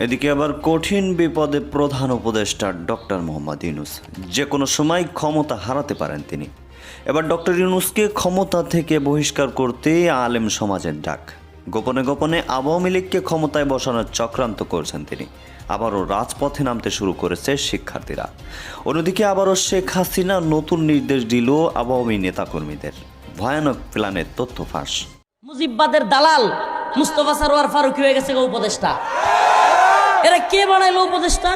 এদিকে আবার কঠিন বিপদে প্রধান উপদেষ্টা ডক্টর মোহাম্মদ ইউনুস। যে কোনো সময় ক্ষমতা হারাতে পারেন তিনি। এবার ডক্টর ইউনুসকে ক্ষমতা থেকে বহিষ্কার করতে আলেম সমাজের ডাক। গোপনে গোপনে আওয়ামী লীগকে ক্ষমতায় বসানোর চক্রান্ত করছেন তিনি। আবারও রাজপথে নামতে শুরু করেছে শিক্ষার্থীরা। অন্যদিকে আবারও শেখ হাসিনা নতুন নির্দেশ দিল আওয়ামী নেতাকর্মীদের। ভয়ানক প্ল্যানের তথ্য ফাঁস। মুজিববাদের দালাল মুস্তফা সারোয়ার ফারুকি হয়ে গেছে উপদেষ্টা। এরা কে বানাইলো উপদেষ্টা?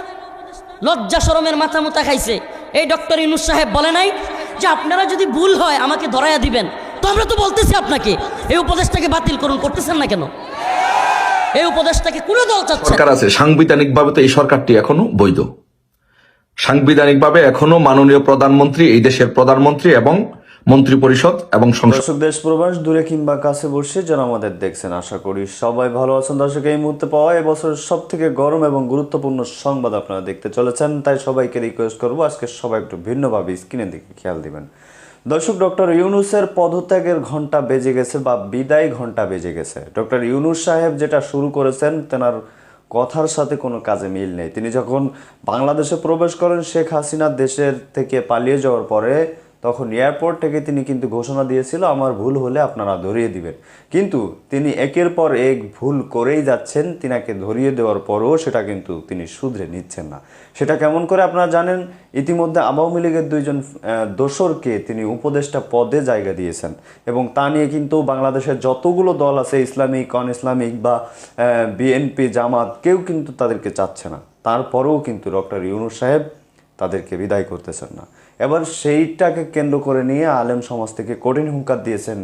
লজ্জা শরমের মাথা মুতা খাইছে। এই ডক্টর ইনুস সাহেব বলে নাই যে আপনারা যদি ভুল হয় আমাকে ধরাইয়া দিবেন। তো আমরা তো বলতেছি আপনাকে, এই উপদেশটাকে বাতিল করুন করতেছেন না কেন? এই উপদেশটাকে কোনো দল। সরকার আছে, সাংবিধানিকভাবে তো এই সরকারটি এখনও বৈধ। সাংবিধানিকভাবে এখনও মাননীয় প্রধানমন্ত্রী, এই দেশের প্রধানমন্ত্রী এবং মন্ত্রী পরিষদ এবং সংসদ দেশ প্রবাস দূরে কিংবা কাছে বসে যারা আমাদের দেখছেন, আশা করি সবাই ভালো আছেন। দর্শক, এই মুহূর্তে পাওয়া এবছরের সব থেকে গরম এবং গুরুত্বপূর্ণ সংবাদ আপনারা দেখতে চলেছেন, তাই সবাইকে রিকোয়েস্ট করব আজকে সবাই একটু ভিন্নভাবে স্ক্রিনের দিকে খেয়াল দিবেন। দর্শক ডক্টর ইউনুসের পদত্যাগের ঘণ্টা বেজে গেছে বা বিদায় ঘণ্টা বেজে গেছে। ডক্টর ইউনুস সাহেব যেটা শুরু করেছেন, তেনার কথার সাথে কোনো কাজে মিল নেই। তিনি যখন বাংলাদেশে প্রবেশ করেন, শেখ হাসিনা দেশের থেকে পালিয়ে যাওয়ার পরে তখন এয়ারপোর্ট থেকে তিনি কিন্তু ঘোষণা দিয়েছিল, আমার ভুল হলে আপনারা ধরিয়ে দিবেন। কিন্তু তিনি একের পর এক ভুল করেই যাচ্ছেন। তিনাকে ধরিয়ে দেওয়ার পরও সেটা কিন্তু তিনি শুধরে নিচ্ছেন না। সেটা কেমন করে আপনারা জানেন? ইতিমধ্যে আওয়ামী লীগের দুইজন দোসরকে তিনি উপদেষ্টা পদে জায়গা দিয়েছেন এবং তা নিয়ে কিন্তু বাংলাদেশের যতগুলো দল আছে, ইসলামিক অন ইসলামিক বা বিএনপি, জামাত, কেউ কিন্তু তাদেরকে চাচ্ছে না। তারপরেও কিন্তু ডক্টর ইউনুস সাহেব তাদেরকে বিদায় করতেছেন না। এবার সেইটাকে কেন্দ্র করে নিয়ে আলেম সমাজ থেকে কঠিন হুঙ্কার দিয়েছেন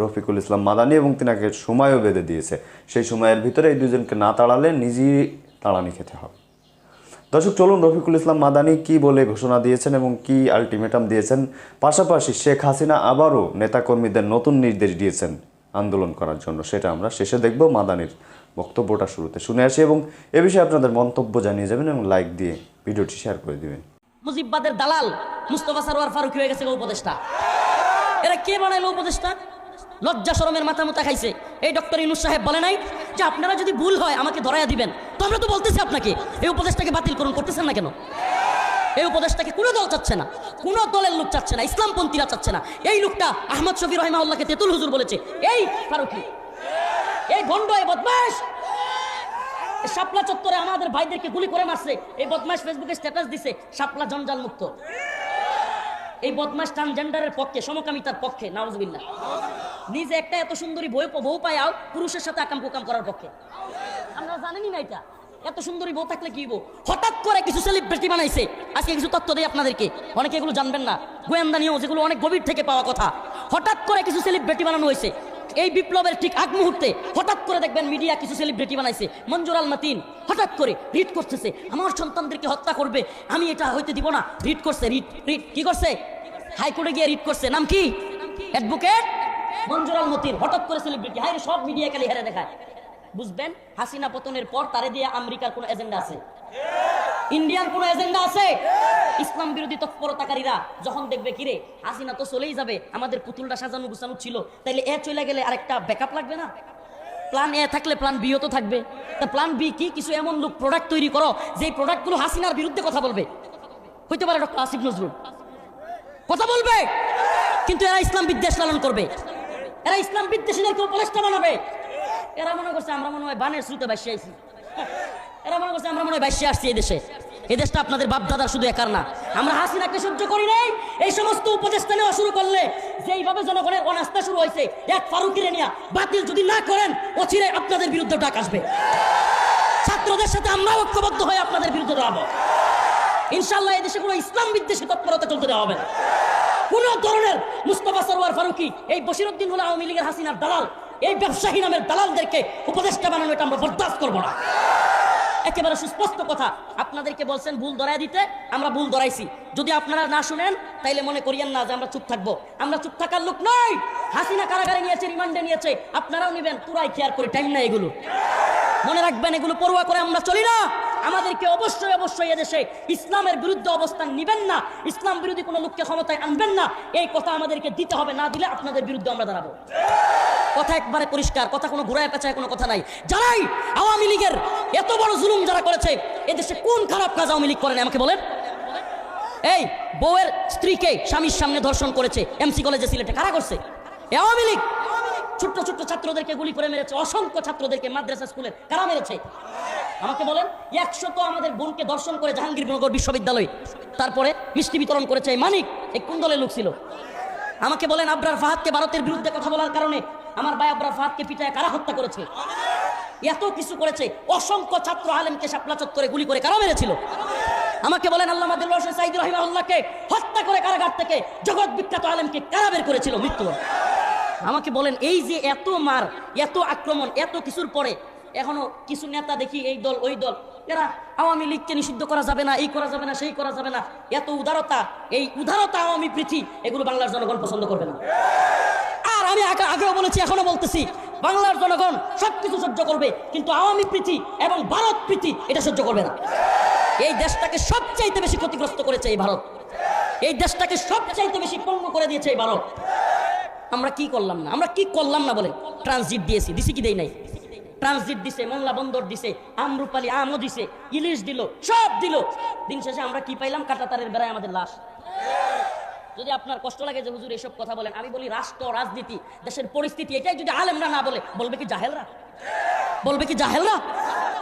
রফিকুল ইসলাম মাদানি এবং তিনাকে সময়ও বেঁধে দিয়েছে। সেই সময়ের ভিতরে এই দুজনকে না তাড়ালে নিজেই তাড়ানি খেতে হবে। দর্শক, চলুন রফিকুল ইসলাম মাদানি কি বলে ঘোষণা দিয়েছেন এবং কি আলটিমেটাম দিয়েছেন? পাশাপাশি শেখ হাসিনা আবারও নেতাকর্মীদের নতুন নির্দেশ দিয়েছেন আন্দোলন করার জন্য। সেটা আমরা শেষে দেখব। মাদানির বক্তব্যটা শুরুতে শুনে আসি এবং এ বিষয়ে আপনাদের মন্তব্য জানিয়ে যাবেন এবং লাইক দিয়ে ভিডিওটি শেয়ার করে দিবেন। মুজিববাদের দালাল মুস্তফা সারোয়ার ফারুকি হয়ে গেছে উপদেষ্টা। এরা কে বানাইলো উপদেষ্টা? লজ্জা শরমের মাথা মুতা খাইছে। এই ডক্টর ইনুস সাহেব বলে নাই যে আপনারা যদি ভুল হয় আমাকে ধরাইয়া দিবেন। তো আমরা তো বলতেছি আপনাকে, এই উপদেশটাকে বাতিল করুন, করতেছেন না কেন? এই উপদেশটাকে কোনো দল চাচ্ছে না, কোনো দলের লোক চাচ্ছে না, ইসলামপন্থীরা চাচ্ছে না। এই লোকটা আহমদ শফি রহিমাউল্লাহকে তেতুল হুজুর বলেছে। এই ফারুকি, এই ভণ্ড, এই বদমাস শাপলা চত্বরে আমাদের ভাইদেরকে গুলি করে মারছে। এই বদমাস ফেসবুকে স্ট্যাটাস দিছে, শাপলা জঞ্জাল মুক্ত। এই বদমাস ট্রান্সজেন্ডারের পক্ষে, সমকামিতার পক্ষে, নাউজবিল্লাহ। নিজে একটা এত সুন্দরী বউ বউ পায়াও পুরুষের সাথে আকাম কুকাম করার পক্ষে। আমরা জানেনই না এটা। এত সুন্দরী বউ থাকলে কি বউ হঠাৎ করে কিছু সেলিব্রিটি বানাইছে। আজকে কিছু তথ্য দেই আপনাদেরকে। অনেকে এগুলো জানবেন না। গোয়েন্দা নিয়েও যেগুলো অনেক গভীর থেকে পাওয়া কথা। হঠাৎ করে কিছু সেলিব্রিটি বানানো হয়েছে। এই বিপ্লবের ঠিক আগ মুহূর্তে হঠাৎ করে দেখবেন মিডিয়া কিছু সেলিব্রিটি বানাইছে। মঞ্জুর আল মাতিন, হঠাৎ করে রিট করতেছে। আমার সন্তানদেরকে হত্যা করবে, আমি এটা হইতে দিব না। রিট করছে, রিট রিট, কি করছে? হাইকোর্টে গিয়ে রিট করছে। নাম কি? অ্যাডভোকেট মঞ্জুর আল মতিন, হঠাৎ করে সেলিব্রিটি হাই সব মিডিয়া খালি হেরে দেখায়। বুঝবেন, হাসিনা পতনের পর তারে দিয়ে আমেরিকার কোন এজেন্ডা আছে। ইন্ডিয়ার কোন এজেন্ডা আছে? ইসলাম বিরোধী তৎপরতাকারীরা যখন দেখবে, কিরে, হাসিনা তো চলেই যাবে, আমাদের পুতুলটা সাজানো গুছানো ছিল, তাইলে এ চলে গেলে আরেকটা ব্যাকআপ লাগবে না? প্ল্যান এ থাকলে প্ল্যান বিও তো থাকবে। তা প্ল্যান বি কি? কিছু এমন লোক প্রোডাক্ট তৈরি করো যে প্রোডাক্টগুলো হাসিনার বিরুদ্ধে কথা বলবে। হইতে পারে ডক্টর আসিফ নজরুল। কথা বলবে, কিন্তু এরা ইসলাম বিদ্বেষ লালন করবে। এরা ইসলাম বিদ্বেষীদেরকে উপদেষ্টা বানাবে। এরা মনে করছে, আমরা মনে হয় বানের শ্রুতে বাসি আইছি। এরা মনে করছে, আমরা মনে হয় বাসি আসছি এই দেশে। এই দেশটা আপনাদের বাপ দাদার শুধু একার না। আমরা হাসিনাকে সহ্য করি নাই, এই সমস্ত উপদেষ্টা নেওয়া শুরু করলে যেইভাবে জনগণের অনাস্থা শুরু হয়েছে, এক ফারুকিরে নিয়া বাতিল যদি না করেন, অচিরে আপনাদের বিরুদ্ধে ডাক আসবে। ছাত্রদের সাথে আমরা ঐক্যবদ্ধ হয়ে আপনাদের বিরুদ্ধে দাঁড়াবো। ইনশাল্লাহ এই দেশে কোনো ইসলাম বিদ্বেষী তৎপরতা চলতে দেওয়া হবে না। কোন ধরনের মুস্তফা সরোয়ার ফারুকি, এই বসিরুদ্দিন আওয়ামী লীগের হাসিনার দালাল, এই ব্যবসায়ী নামের দালালদেরকে উপদেষ্টা বানানো এটা আমরা বরদাস্ত করব না। একেবারে সুস্পষ্ট কথা। আপনাদেরকে বলছেন ভুল ধরাই দিতে, আমরা ভুল ধরাইছি। যদি আপনারা না শুনেন, তাইলে মনে করিয়েন না যে আমরা চুপ থাকব। আমরা চুপ থাকার লোক নই! হাসিনা কারাগারে নিয়েছে, রিমান্ডে নিয়েছে। আপনারাও নিবেন পুরাই কেয়ার করে? টাইম না এগুলো। মনে রাখবেন, এগুলো পড়ুয়া করে আমরা চলি না। আমাদেরকে অবশ্যই অবশ্যই এদেশে ইসলামের বিরুদ্ধে অবস্থান নিবেন না। ইসলাম বিরোধী কোনো লোককে ক্ষমতায় আনবেন না। এই কথা আমাদেরকে দিতে হবে, না দিলে আপনাদের বিরুদ্ধে আমরা দাঁড়াবো। কথা একবারে পরিষ্কার, কথা কোনো ঘুরায় পেঁচায় কোনো কথা নাই। যারাই আওয়ামী লীগের এত বড় জুলুম যারা করেছে এদেশে কোন খারাপ কাজ আওয়ামী লীগ করেন আমাকে বলেন। এই বউয়ের স্ত্রীকে স্বামীর সামনে ধর্ষণ করেছে এমসি কলেজে সিলেটে কারা করছে? আওয়ামী লীগ। ছোট্ট ছোট্ট ছাত্রদেরকে গুলি করে মেরেছে, অসংখ্য ছাত্রদেরকে মাদ্রাসা স্কুলে। কারা মেরেছে? আমাকে বলেন, একশো তো আমাদের বোনকে দর্শন করে জাহাঙ্গীরনগর বিশ্ববিদ্যালয়। তারপরে মিষ্টি বিতরণ করেছে মানিক, এই কোন দলের লোক ছিল? আমাকে বলেন, আবরার ফাহাদকে ভারতের বিরুদ্ধে কথা বলার কারণে আমার ভাই আবরার ফাহাদকে পিটায় কারা হত্যা করেছে? এত কিছু করেছে। অসংখ্য ছাত্র আলেমকে শাপলা চত্বরে গুলি করে কারা মেরেছিল? আমাকে বলেন আল্লাহ মাদুল রহমান সাইদ রহিমাহুল্লাহকে হত্যা করে কারাগার থেকে জগৎ বিখ্যাত আলেমকে কারা বের করেছিল? মৃত্যু আমাকে বলেন, এই যে এত মার, এত আক্রমণ, এত কিছুর পরে এখনও কিছু নেতা দেখি এই দল, ওই দল, এরা আওয়ামী লীগকে নিষিদ্ধ করা যাবে না, এই করা যাবে না, সেই করা যাবে না। এত উদারতা, এই উদারতা আওয়ামী প্রীতি এগুলো বাংলার জনগণ পছন্দ করবে না। আর আমি আগে আগেও বলেছি, এখনও বলতেছি বাংলার জনগণ সবকিছু সহ্য করবে, কিন্তু আওয়ামী প্রীতি এবং ভারত প্রীতি এটা সহ্য করবে না। এই দেশটাকে সবচাইতে বেশি ক্ষতিগ্রস্ত করেছে এই ভারত। এই দেশটাকে সবচাইতে বেশি পণ্য করে দিয়েছে এই ভারত। আমরা কি করলাম না? আমরা কি করলাম না বলে ট্রানজিট দিয়েছি, দিছি কি দেই নাই? ট্রানজিট দিছে মোংলা বন্দর দিছে আমরুপালি আমও দিছে, ইলিশ দিল, সব দিল। দিন শেষে আমরা কি পাইলাম? কাটাতারের বেড়ায় আমাদের লাশ। যদি আপনার কষ্ট লাগে যে হুজুর এসব কথা বলেন, আমি বলি রাষ্ট্র, রাজনীতি, দেশের পরিস্থিতি, এটাই যদি আলেমরা না বলে, বলবে কি জাহেলরা? বলবে কি জাহেলরা?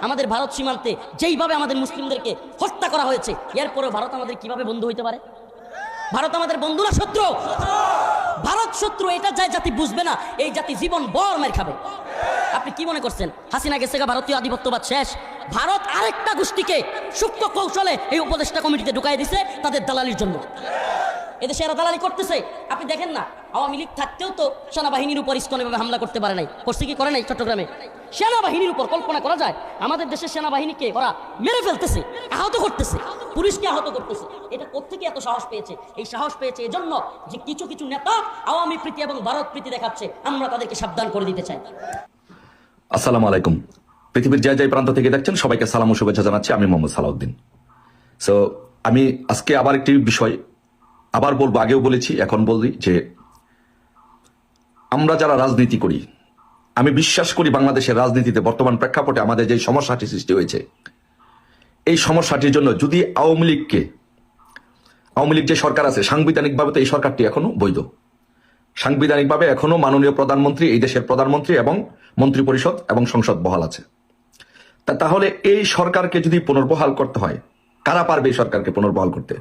আমাদের ভারত সীমান্তে যেইভাবে আমাদের মুসলিমদেরকে হত্যা করা হয়েছে, এরপরেও ভারত আমাদের কীভাবে বন্ধু হইতে পারে? ভারত আমাদের বন্ধু না শত্রু? ভারত শত্রু, এটা যায় জাতি বুঝবে না, এই জাতি জীবন বর মের খাবে। আপনি কি মনে করছেন? হাসিনা গেছে ভারতীয় আধিপত্যবাদ শেষ। ভারত আরেকটা গোষ্ঠীকে সূক্ষ্ম কৌশলে এই উপদেষ্টা কমিটিতে ঢুকাই দিছে, তাদের দালালির জন্য। এদেশে এরা দালালি করতেছে। আপনি দেখেন না, আওয়ামী লীগ থাকতেও তো সেনাবাহিনীর উপর ইস্কন হামলা করতে পারে নাই। করছে কি করে নাই চট্টগ্রামে? সেনাবাহিনীর উপর কল্পনা করা যায়, আমাদের দেশের সেনাবাহিনীকে ওরা মেরে ফেলতেছে, আহত করতেছে, পুলিশকে আহত করতেছে। এটা কোথেকে এত সাহস পেয়েছে? এই সাহস পেয়েছে এজন্য যে কিছু কিছু নেতা আওয়ামী প্রীতি এবং ভারত প্রীতি দেখাচ্ছে, আমরা তাদেরকে সাবধান করে দিতে চাই। আসসালামু আলাইকুম। পৃথিবীর যে যে প্রান্ত থেকে দেখছেন, সবাইকে সালাম ও শুভেচ্ছা জানাচ্ছি। আমি মোহাম্মদ সালাউদ্দিন। সো আমি আজকে আবার একটি বিষয় আবার বলব, আগেও বলেছি, এখন বলি যে আমরা যারা রাজনীতি করি, আমি বিশ্বাস করি বাংলাদেশের রাজনীতিতে বর্তমান প্রেক্ষাপটে আমাদের যে সমস্যাটি সৃষ্টি হয়েছে, এই সমস্যাটির জন্য যদি আওয়ামী লীগকে, আওয়ামী লীগ যে সরকার আছে, সাংবিধানিকভাবে তো এই সরকারটি এখনও বৈধ। সাংবিধানিকভাবে এখনও মাননীয় প্রধানমন্ত্রী, এই দেশের প্রধানমন্ত্রী এবং মন্ত্রী পরিষদ এবং সংসদ বহাল আছে। তাহলে এই সরকারকে যদি পুনর্বহাল করতে হয়, কারা পারবে এই সরকারকে পুনর্বহাল করতে?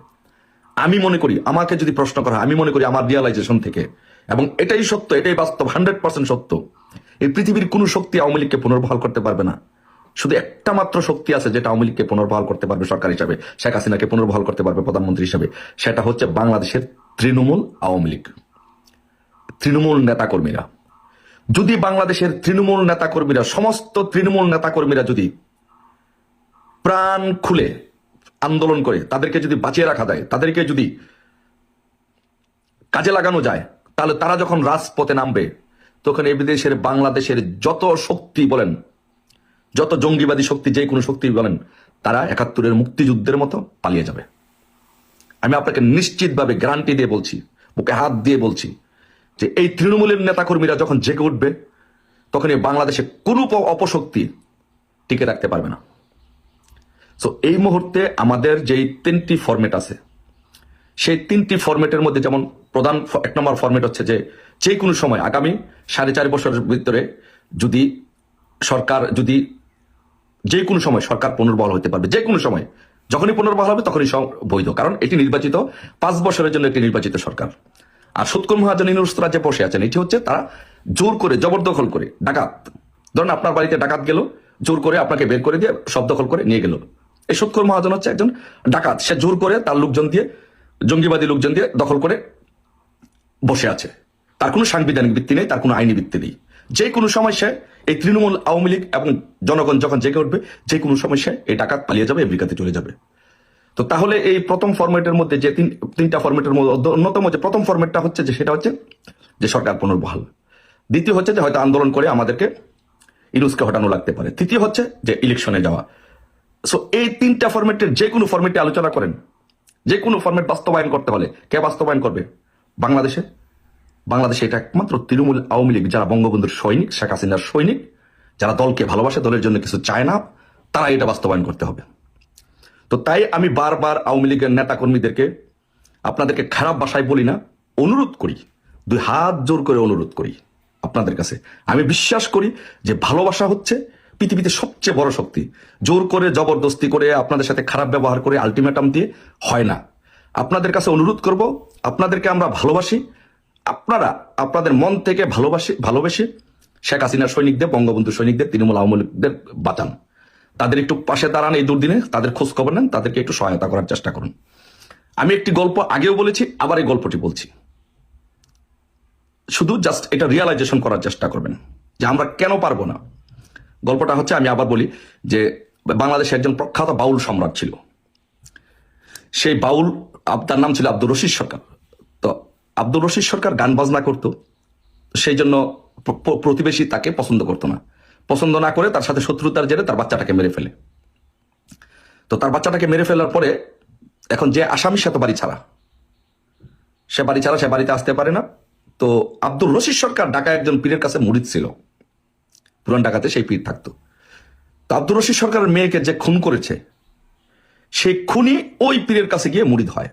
আমি মনে করি, আমাকে যদি প্রশ্ন করা আমি মনে করি আমার রিয়ালাইজেশন থেকে। এবং এটাই সত্য, এটাই বাস্তব হান্ড্রেড পার্সেন্ট সত্য। এই পৃথিবীর কোনো শক্তি আওয়ামী লীগকে পুনর্বহাল করতে পারবে না। শুধু একটা মাত্র শক্তি আছে যেটা আওয়ামী লীগকে পুনর্বহাল করতে পারবে সরকার হিসাবে। শেখ হাসিনাকে পুনর্বহাল করতে পারবে প্রধানমন্ত্রী হিসাবে। সেটা হচ্ছে বাংলাদেশের তৃণমূল আওয়ামী লীগ। তৃণমূল নেতাকর্মীরা। যদি বাংলাদেশের তৃণমূল নেতাকর্মীরা, সমস্ত তৃণমূল নেতাকর্মীরা যদি প্রাণ খুলে আন্দোলন করে, তাদেরকে যদি বাঁচিয়ে রাখা যায়, তাদেরকে যদি কাজে লাগানো যায়, তাহলে তারা যখন রাজপথে নামবে, তখন এই বিদেশের বাংলাদেশের যত শক্তি বলেন, যত জঙ্গিবাদী শক্তি, যে কোনো শক্তি বলেন, তারা একাত্তরের মুক্তিযুদ্ধের মতো পালিয়ে যাবে। আমি আপনাকে নিশ্চিতভাবে গ্যারান্টি দিয়ে বলছি বুকে হাত দিয়ে বলছি, যে এই তৃণমূলের নেতাকর্মীরা যখন জেগে উঠবে তখন এই বাংলাদেশে কোনো অপশক্তি টিকে রাখতে পারবে না। সো এই মুহূর্তে আমাদের যেই তিনটি ফরম্যাট আছে, সেই তিনটি ফরম্যাটের মধ্যে যেমন প্রধান এক নম্বর ফরম্যাট হচ্ছে যে যে কোনো সময়, আগামী সাড়ে চার বছরের ভিতরে যদি সরকার, যদি যে কোনো সময় সরকার পুনর্বহাল হতে পারবে যে কোনো সময়, যখনই পুনর্বহাল হবে তখনই বৈধ, কারণ এটি নির্বাচিত পাঁচ বছরের জন্য একটি নির্বাচিত সরকার। আর সুৎকুর মহাজন ইনুস্তরা যে বসে আছেন, এটি হচ্ছে তারা জোর করে, জবরদখল করে, ডাকাত। ধরুন আপনার বাড়িতে ডাকাত গেল, জোর করে আপনাকে বের করে দিয়ে সব দখল করে নিয়ে গেল। এই সুৎকুর মহাজন হচ্ছে একজন ডাকাত। সে জোর করে তার লোকজন দিয়ে, জঙ্গিবাদী লোকজন দিয়ে দখল করে বসে আছে। তার কোনো সাংবিধানিক ভিত্তি নেই, তার কোনো আইনি ভিত্তি নেই। যে কোনো সময় সে এই তৃণমূল আওয়ামী লীগ এবং জনগণ যখন জেগে উঠবে, যে কোনো সময় সে এই ডাকাত পালিয়ে যাবে আমেরিকাতে চলে যাবে। তো তাহলে এই প্রথম ফরম্যাটের মধ্যে যে তিন, তিনটা ফরম্যাটের মধ্যে অন্যতম যে প্রথম ফরম্যাটটা হচ্ছে যে সেটা হচ্ছে যে সরকার পুনর্বহাল। দ্বিতীয় হচ্ছে যে হয়তো আন্দোলন করে আমাদেরকে ইরুসকে হটানো লাগতে পারে। তৃতীয় হচ্ছে যে ইলেকশনে যাওয়া। সো এই তিনটা ফরম্যাটের যে কোনো ফরম্যাটে আলোচনা করেন। যে কোনো ফরম্যাট বাস্তবায়ন করতে হলে। কে বাস্তবায়ন করবে? বাংলাদেশে। বাংলাদেশে এটা একমাত্র তৃণমূল আওয়ামী লীগ, যারা বঙ্গবন্ধুর সৈনিক, শেখ হাসিনার সৈনিক, যারা দলকে ভালোবাসে, দলের জন্য কিছু চায় না তারা এটা বাস্তবায়ন করতে হবে। তো তাই আমি বারবার আওয়ামী লীগের নেতা কর্মীদেরকে আপনাদেরকে খারাপ ভাষায় বলি না, অনুরোধ করি, দুই হাত জোর করে অনুরোধ করি আপনাদের কাছে। আমি বিশ্বাস করি যে ভালোবাসা হচ্ছে পৃথিবীতে সবচেয়ে বড় শক্তি। জোর করে, জবরদস্তি করে, আপনাদের সাথে খারাপ ব্যবহার করে আলটিমেটাম দিয়ে হয় না। আপনাদের কাছে অনুরোধ করব, আপনাদেরকে আমরা ভালোবাসি। আপনারা আপনাদের মন থেকে ভালোবাসি, ভালোবেসে শেখ হাসিনার সৈনিকদের বঙ্গবন্ধু সৈনিকদের, তৃণমূল আওয়ামী লীগদের বাঁচান। তাদের একটু পাশে দাঁড়ান এই দুর্দিনে, তাদের খোঁজ খবর নেন, তাদেরকে একটু সহায়তা করার চেষ্টা করুন। আমি একটি গল্প আগেও বলেছি, আবার এই গল্পটি বলছি। শুধু জাস্ট এটা রিয়ালাইজেশন করার চেষ্টা করবেন যে আমরা কেন পারব না। গল্পটা হচ্ছে, আমি আবার বলি যে বাংলাদেশে একজন প্রখ্যাত বাউল সম্রাট ছিল। সেই বাউল তার নাম ছিল আব্দুর রশিদ সরকার। তো আব্দুর রশিদ সরকার গান বাজনা করত, সেই জন্য প্র- প্র- প্রতিবেশী তাকে পছন্দ করতো না। পছন্দ না করে তার সাথে শত্রুতার জেরে তার বাচ্চাটাকে মেরে ফেলে। তো তার বাচ্চাটাকে মেরে ফেলার পরে এখন যে আসামির সাথে বাড়ি ছাড়া। সে বাড়ি ছাড়া, সে বাড়িতে আসতে পারে না। তো আব্দুর রশিদ সরকার ঢাকা একজন পীরের কাছে মুরিদ ছিল। পুরান ঢাকাতে সেই পীর থাকতো। তো আব্দুর রশিদ সরকারের মেয়েকে যে খুন করেছে, সেই খুনি ওই পীরের কাছে গিয়ে মুড়িদ হয়।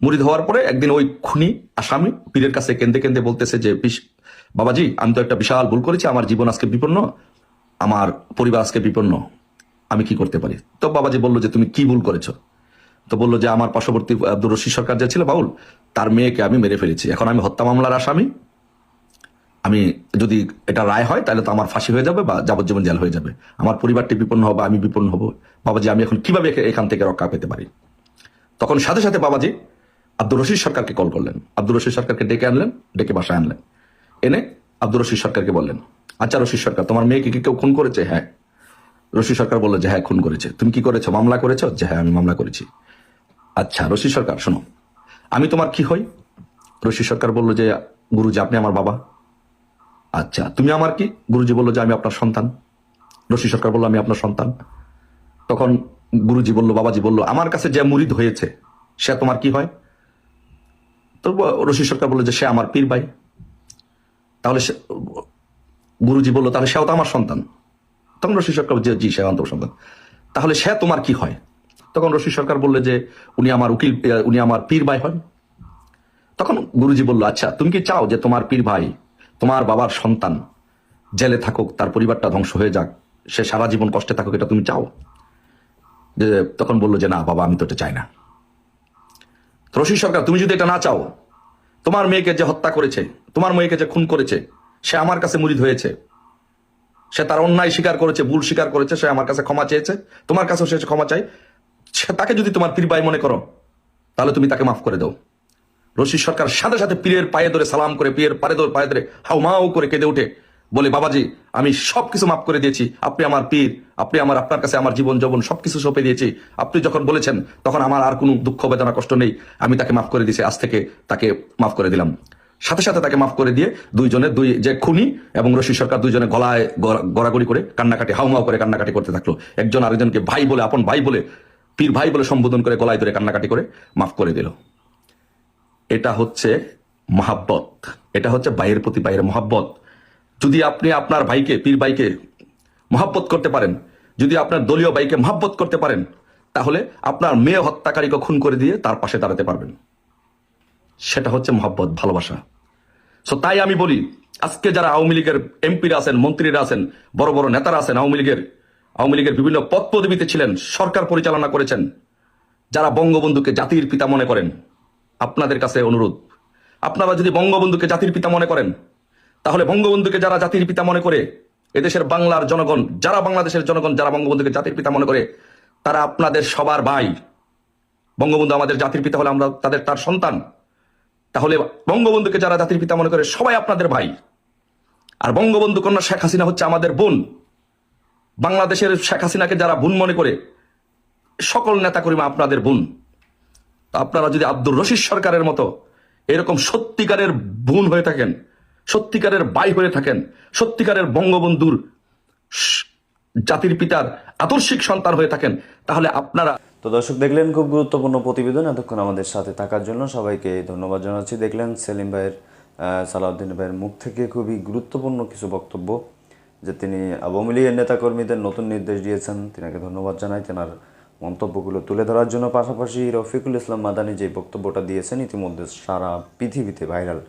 মুড়িদ হওয়ার পরে একদিন ওই খুনি আসামি পীরের কাছে কেন্দে কেন্দ্রে বলতেছে যে বাবাজি, আমি তো একটা বিশাল ভুল করেছি, আমার জীবন আজকে বিপন্ন, আমার পরিবার আজকে বিপন্ন, আমি কি করতে পারি? তো বাবাজি বলল যে, তুমি কি ভুল করেছ? তো বলল যে, আমার পার্শ্ববর্তী আব্দুর রশিদ সরকার যে ছিল বাউল, তার মেয়েকে আমি মেরে ফেলেছি। এখন আমি হত্যা মামলার আসামি আমি যদি এটা রায় হয়, তাহলে তো আমার ফাঁসি হয়ে যাবে বা যাবজ্জীবন জেল হয়ে যাবে। আমার পরিবারটি বিপন্ন হবে, আমি বিপন্ন হব। বাবাজি, আমি এখন কীভাবে এখান থেকে রক্ষা পেতে পারি? তখন সাথে সাথে বাবাজি আব্দুর রশিদ সরকারকে কল করলেন। আব্দুর রশিদ সরকারকে ডেকে আনলেন, ডেকে বাসায় আনলেন। এনে আব্দুর রশিদ সরকারকে বললেন আচ্ছা রশিদ সরকার, তোমার মেয়েকে কি কেউ খুন করেছে? হ্যাঁ। রশিদ সরকার বলল যে হ্যাঁ খুন করেছে। তুমি কি করেছ? মামলা করেছ? যে হ্যাঁ আমি মামলা করেছি। আচ্ছা রশিদ সরকার, শোনো, আমি তোমার কি হই? রশিদ সরকার বলল যে, গুরুজি, আপনি আমার বাবা। আচ্ছা তুমি আমার কি? গুরুজি বলল যে আমি আপনার সন্তান। রশি সরকার বলল আমি আপনার সন্তান। তখন গুরুজি বলল বাবাজি বলল আমার কাছে যে মুরিদ হয়েছে সে তোমার কি হয়? তো রশি সরকার বলল যে সে আমার পীর ভাই। তাহলে সে- গুরুজি বলল তাহলে সেও তো আমার সন্তান। তখন রশি সরকার বলছে, জি সে আমার সন্তান। তাহলে সে তোমার কি হয়? তখন রশি সরকার বললে যে উনি আমার উকিল উনি আমার পীর ভাই হন তখন গুরুজি বলল আচ্ছা তুমি কি চাও যে তোমার পীর ভাই তোমার বাবার সন্তান জেলে থাকুক, তার পরিবারটা ধ্বংস হয়ে যাক, সে সারা জীবন কষ্টে থাকুক, এটা তুমি চাও? যে তখন বলল যে না, বাবা, আমি তো এটা চাই না। রশিদ সরকার, তুমি যদি এটা না চাও, তোমার মেয়েকে যে হত্যা করেছে, তোমার মেয়েকে যে খুন করেছে, সে আমার কাছে মুরিদ হয়েছে। সে তার অন্যায় স্বীকার করেছে, ভুল স্বীকার করেছে, সে আমার কাছে ক্ষমা চেয়েছে, তোমার কাছেও সে ক্ষমা চাই সে তাকে যদি তোমার পীর মনে করো, তাহলে তুমি তাকে মাফ করে দাও। রশিদ সরকার সাথে সাথে পীরের পায়ে ধরে সালাম করে, পীরের পায়ে ধরে পায়ে ধরে হাউ মাউ করে কেঁদে উঠে। বলে, বাবাজি, আমি সবকিছু মাফ করে দিয়েছি। আপনি আমার পীর, আপনি আমার, আপনার কাছে আমার জীবন যৌবন সবকিছু সঁপে দিয়েছি। আপনি যখন বলেছেন, তখন আমার আর কোনো দুঃখ, বেদনা, কষ্ট নেই। আমি তাকে মাফ করে দিয়েছি। আজ থেকে তাকে মাফ করে দিলাম। সাথে সাথে তাকে মাফ করে দিয়ে দুইজনে, দুই যে খুনি এবং রশিদ সরকার দুইজনে গলায় গড়াগড়ি করে কান্নাকাটি, হাউমাউ করে কান্নাকাটি করতে থাকল। একজন আরেকজনকে ভাই বলে, আপন ভাই বলে, পীর ভাই বলে সম্বোধন করে গলায় ধরে কান্নাকাটি করে মাফ করে দিল। এটা হচ্ছে মহাব্বত। এটা হচ্ছে ভাইয়ের প্রতি ভাইয়ের মহাব্বত। যদি আপনি আপনার ভাইকে, পীর ভাইকে মহাব্বত করতে পারেন, যদি আপনার দলীয় ভাইকে মহাব্বত করতে পারেন, তাহলে আপনার মেয়ে হত্যাকারীকে খুন করে দিয়ে তার পাশে দাঁড়াতে পারবেন। সেটা হচ্ছে মহাব্বত, ভালোবাসা। সো তাই আমি বলি, আজকে যারা আওয়ামী লীগের এমপিরা আছেন, মন্ত্রীরা আছেন, বড় বড় নেতারা আছেন, আওয়ামী লীগের আওয়ামী লীগের বিভিন্ন পদ পদবিতে ছিলেন, সরকার পরিচালনা করেছেন, যারা বঙ্গবন্ধুকে জাতির পিতা মনে করেন আপনাদের কাছে অনুরোধ। আপনারা যদি বঙ্গবন্ধুকে জাতির পিতা মনে করেন, তাহলে বঙ্গবন্ধুকে যারা জাতির পিতা মনে করে, এদেশের বাংলার জনগণ, যারা বাংলাদেশের জনগণ, যারা বঙ্গবন্ধুকে জাতির পিতা মনে করে, তারা আপনাদের সবার ভাই। বঙ্গবন্ধু আমাদের জাতির পিতা হলে আমরা তাদের তার সন্তান। তাহলে বঙ্গবন্ধুকে যারা জাতির পিতা মনে করে, সবাই আপনাদের ভাই। আর বঙ্গবন্ধু কন্যা শেখ হাসিনা হচ্ছে আমাদের বোন। বাংলাদেশের শেখ হাসিনাকে যারা বোন মনে করে, সকল নেতাকর্মী আপনাদের বোন। আপনারা যদি আব্দুর রশিদ সরকারের মতো এরকম সত্যিকারের বোন হয়ে থাকেন, সত্যিকারের বাই হয়ে থাকেন, সত্যিকারের বঙ্গবন্ধুর জাতির পিতার আদর্শিক সন্তান হয়ে থাকেন, তাহলে আপনারা তো দর্শক, দেখলেন খুব গুরুত্বপূর্ণ প্রতিবেদন এতক্ষণ আমাদের সাথে থাকার জন্য। সবাইকে ধন্যবাদ জানাচ্ছি। দেখলেন সেলিম ভাইয়ের সালাউদ্দিন ভাইয়ের মুখ থেকে খুবই গুরুত্বপূর্ণ কিছু বক্তব্য যে তিনি আওয়ামী লীগের নেতাকর্মীদের নতুন নির্দেশ দিয়েছেন। তিনাকে ধন্যবাদ জানাই। তেনার মন্তব্যগুলো তুলে ধরার জন্য পাশাপাশি রফিকুল ইসলাম মাদানি যে বক্তব্যটা দিয়েছেন, ইতিমধ্যে সারা পৃথিবীতে ভাইরাল,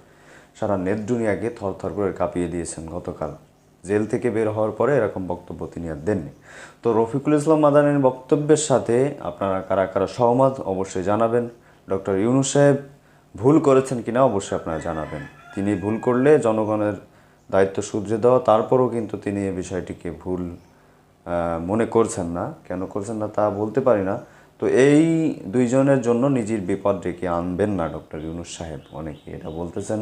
সারা নেট দুনিয়াকে থরথর করে কাঁপিয়ে দিয়েছেন গতকাল। জেল থেকে বের হওয়ার পরে এরকম বক্তব্য তিনি আর দেননি। তো রফিকুল ইসলাম মাদানির বক্তব্যের সাথে আপনারা কারা কারা সহমত অবশ্যই জানাবেন। ডক্টর ইউনুস সাহেব ভুল করেছেন কিনা অবশ্যই আপনারা জানাবেন। তিনি ভুল করলে জনগণের দায়িত্ব শুধরে দেওয়া, তারপরও কিন্তু তিনি এই বিষয়টিকে ভুল মনে করছেন না। কেন করছেন না তা বলতে পারি না। তো এই দুইজনের জন্য নিজের বিপদ ডেকে আনবেন না ডক্টর ইউনুস সাহেব। অনেকে এটা বলতেছেন।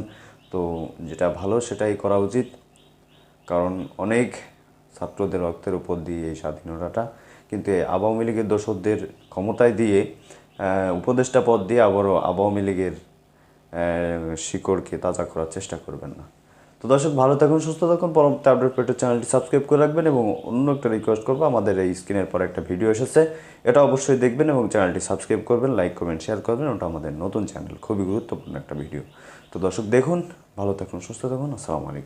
তো যেটা ভালো সেটাই করা উচিত। কারণ অনেক ছাত্রদের রক্তের উপর দিয়ে এই স্বাধীনতাটা। কিন্তু আওয়ামী লীগের দোসরদের ক্ষমতায় দিয়ে উপদেষ্টা পদ দিয়ে আবারও আওয়ামী লীগের শিকড়কে তাজা করার চেষ্টা করবেন না। তো দর্শক, ভালো থাকুন, সুস্থ থাকুন। পরবর্তী আপডেট পেটের চ্যানেলটি সাবস্ক্রাইব করে রাখবেন এবং অন্য একটা রিকোয়েস্ট করব, আমাদের এই স্ক্রিনের পর একটা ভিডিও এসেছে। এটা অবশ্যই দেখবেন এবং চ্যানেলটি সাবস্ক্রাইব করবেন লাইক করবেন শেয়ার করবেন। ওটা আমাদের নতুন চ্যানেল খুবই গুরুত্বপূর্ণ একটা ভিডিও তো দর্শক, দেখুন, ভালো থাকুন, সুস্থ থাকুন। আসসালামু আলাইকুম।